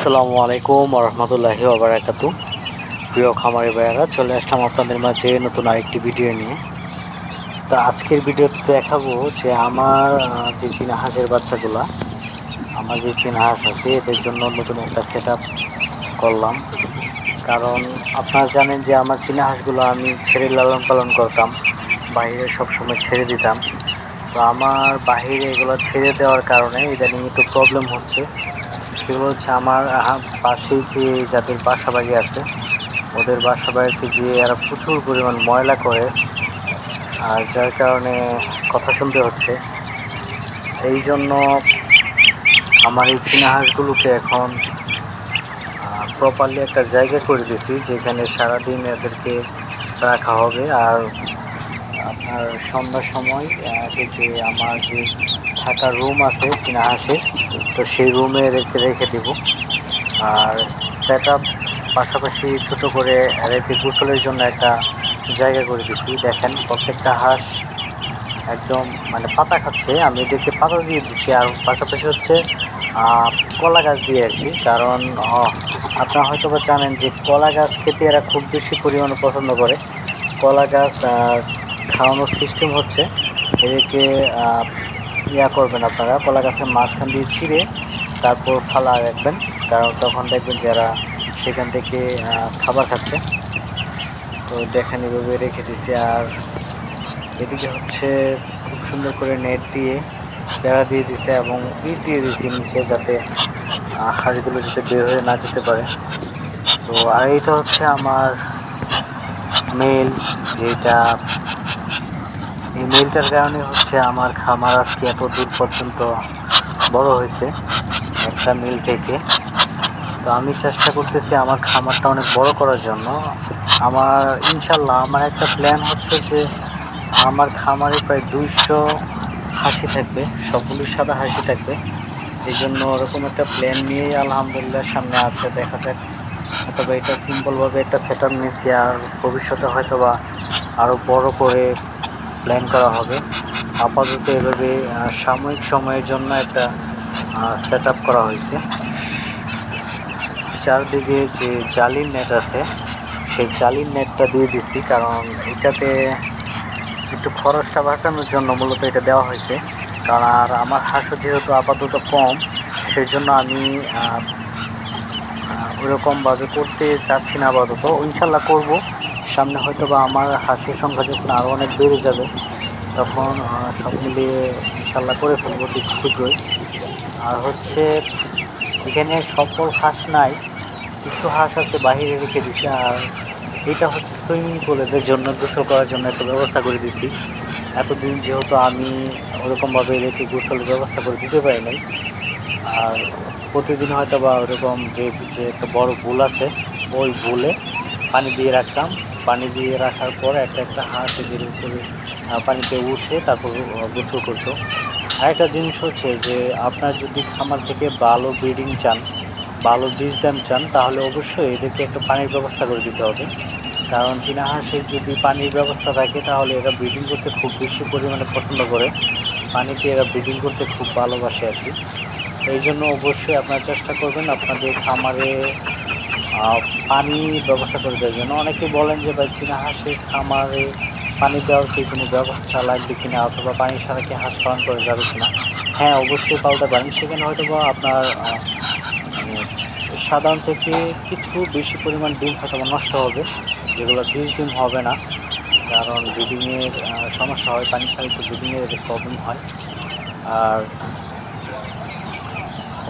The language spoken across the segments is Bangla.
আসসালামু আলাইকুম রহমতুল্লাহি ওবরাকাতু। প্রিয় খামারি ভাইয়ারা, চলে আসলাম আপনাদের মাঝে নতুন আরেকটি ভিডিও নিয়ে। তো আজকের ভিডিওতে দেখাবো যে আমার যে চীনা হাঁসের বাচ্চাগুলা, আমার যে চীনা হাঁস আছে, এদের জন্য নতুন একটা সেট করলাম। কারণ আপনারা জানেন যে আমার চীনা হাঁসগুলো আমি ছেড়ে লালন পালন করতাম বাইরে সবসময় ছেড়ে দিতাম। তো আমার বাহিরে এগুলো ছেড়ে দেওয়ার কারণে ইদানিং একটু প্রবলেম হচ্ছে। সেগুলো হচ্ছে আমার পাশেই যে যাদের বাসা বাড়ি আছে, ওদের বাসা বাড়িতে যে এরা প্রচুর পরিমাণ ময়লা করে। আর যার কারণে কথা শুনতে হচ্ছে। এই জন্য আমার এই চীনা হাঁসগুলোকে এখন প্রপারলি একটা জায়গা করে দিয়েছি, যেখানে সারাদিন এদেরকে রাখা হবে। আর আপনার সন্ধ্যার সময় এদেরকে আমার যে থাকার রুম আছে চীনা হাঁসের তো সেই রুমে রেখে রেখে দেব। আর সেট আপ পাশাপাশি ছোট করে রেখে গোসলের জন্য একটা জায়গা করে দিছি। দেখেন, প্রত্যেকটা হাঁস একদম মানে পাতা খাচ্ছে। আমি এদেরকে পাতা দিয়ে দিছি। আর পাশাপাশি হচ্ছে কলা গাছ দিয়ে আসছি। কারণ আপনারা হয়তো বা জানেন যে কলা গাছ খেতে এরা খুব বেশি পরিমাণে পছন্দ করে। কলা গাছ খাওয়ানোর সিস্টেম হচ্ছে এদেরকে ইয়া করবেন আপনারা, কলা গাছের মাঝখান দিয়ে ছিঁড়ে তারপর ফালা রাখবেন। কারণ তখন দেখবেন যারা সেখান থেকে খাবার খাচ্ছে। তো দেখেন এভাবে রেখে দিছি আর এদিকে হচ্ছে খুব সুন্দর করে নেট দিয়ে বেড়া দিয়ে দিছে এবং ইট দিয়ে দিয়েছি নিচে যাতে হাঁড়িগুলো যাতে বের হয়ে না যেতে পারে। তো আর এইটা হচ্ছে আমার মেল যেটা এই মেলটার কারণে হচ্ছে আমার খামার আজকে এত দূর পর্যন্ত বড় হয়েছে একটা মিল থেকে। তো আমি চেষ্টা করতেছি আমার খামারটা অনেক বড় করার জন্য। আমার, ইনশাল্লাহ, আমার একটা প্ল্যান হচ্ছে যে আমার খামারে প্রায় দুইশো হাসি থাকবে সবগুলি সাদা হাসি থাকবে। এই জন্য ওরকম একটা প্ল্যান নিয়েই আলহামদুলিল্লাহ সামনে আছে, দেখা যাক। অথবা এটা সিম্পলভাবে একটা সেট আপ নিয়েছি আর ভবিষ্যতে হয়তো বা আরও বড় করে প্ল্যান করা হবে। আপাতত এভাবে সাময়িক সময়ের জন্য একটা সেট করা হয়েছে। চারদিকে যে জালির নেট আছে, সেই জালির নেটটা দিয়ে দিছি, কারণ এটাতে একটু খরচটা বাঁচানোর জন্য মূলত এটা দেওয়া হয়েছে। কারণ আর আমার হাঁসও যেহেতু আপাতত কম সেই জন্য আমি ওরকমভাবে করতে চাচ্ছি না আপাতত। ইনশাল্লাহ করব। সামনে হয়তো বা আমার হাসির সংখ্যা যখন আরও অনেক বেড়ে যাবে, তখন সব মিলিয়ে ইনশাল্লাহ করে ফেলব অতি শীঘ্রই। আর হচ্ছে, এখানে সকল হাঁস নাই, কিছু হাঁস আছে বাইরে রেখে দিছি, আর এটা হচ্ছে সুইমিং পুলেদের জন্য, গোসল করার জন্য একটা ব্যবস্থা করে দিছি। এতদিন যেহেতু আমি ওরকমভাবে এদেরকে গোসলের ব্যবস্থা করে দিতে পারি নাই, আর প্রতিদিন হয়তো বা ওরকম যে যে একটা বড় বুল আছে, ওই বুলে পানি দিয়ে রাখতাম। পানি দিয়ে রাখার পর একটা একটা হাঁস এদের উপরে পানিতে উঠে তারপর গোসল করতো। আরেকটা জিনিস হচ্ছে যে, আপনার যদি খামার থেকে ভালো ব্রিডিং চান ভালো বীজ ড্যাম চান, তাহলে অবশ্যই এদেরকে একটা পানির ব্যবস্থা করে দিতে হবে। কারণ চীনা হাঁসের যদি পানির ব্যবস্থা থাকে, তাহলে এরা ব্রিডিং করতে খুব বেশি পরিমাণে পছন্দ করে। পানিতে এরা ব্রিডিং করতে খুব ভালোবাসে আর কি। এই জন্য অবশ্যই আপনারা চেষ্টা করবেন আপনাদের খামারে পানি ব্যবস্থা করে দেওয়ার জন্য। অনেকে বলেন যে, ভাই, চীনা হাঁসের খামারে পানি দেওয়ার কি কোনো ব্যবস্থা লাগবে কিনা? অথবা পানি ছাড়া কি হাঁস পালন করা যাবে কিনা? হ্যাঁ অবশ্যই পালতে পারেন। সেখানে হয়তো বা আপনার মানে সাধারণ থেকে কিছু বেশি পরিমাণ ডিম হয়তো নষ্ট হবে, যেগুলো বীজ ডিম হবে না। কারণ ব্রিডিংয়ের সমস্যা হয়, পানি ছাড়া একটু ব্রিডিংয়ের প্রবলেম হয়। আর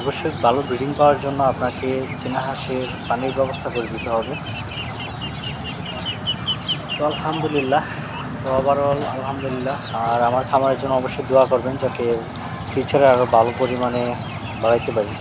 অবশ্যই ভালো ব্রিডিং পাওয়ার জন্য আপনাকে চেনা হাঁসের পানির ব্যবস্থা করে দিতে হবে। তো আলহামদুলিল্লাহ, তো ওভারঅল আলহামদুলিল্লাহ। আর আমার খামারের জন্য অবশ্যই দোয়া করবেন যাতে ফিউচারে আরও ভালো পরিমাণে বাড়াইতে পারি।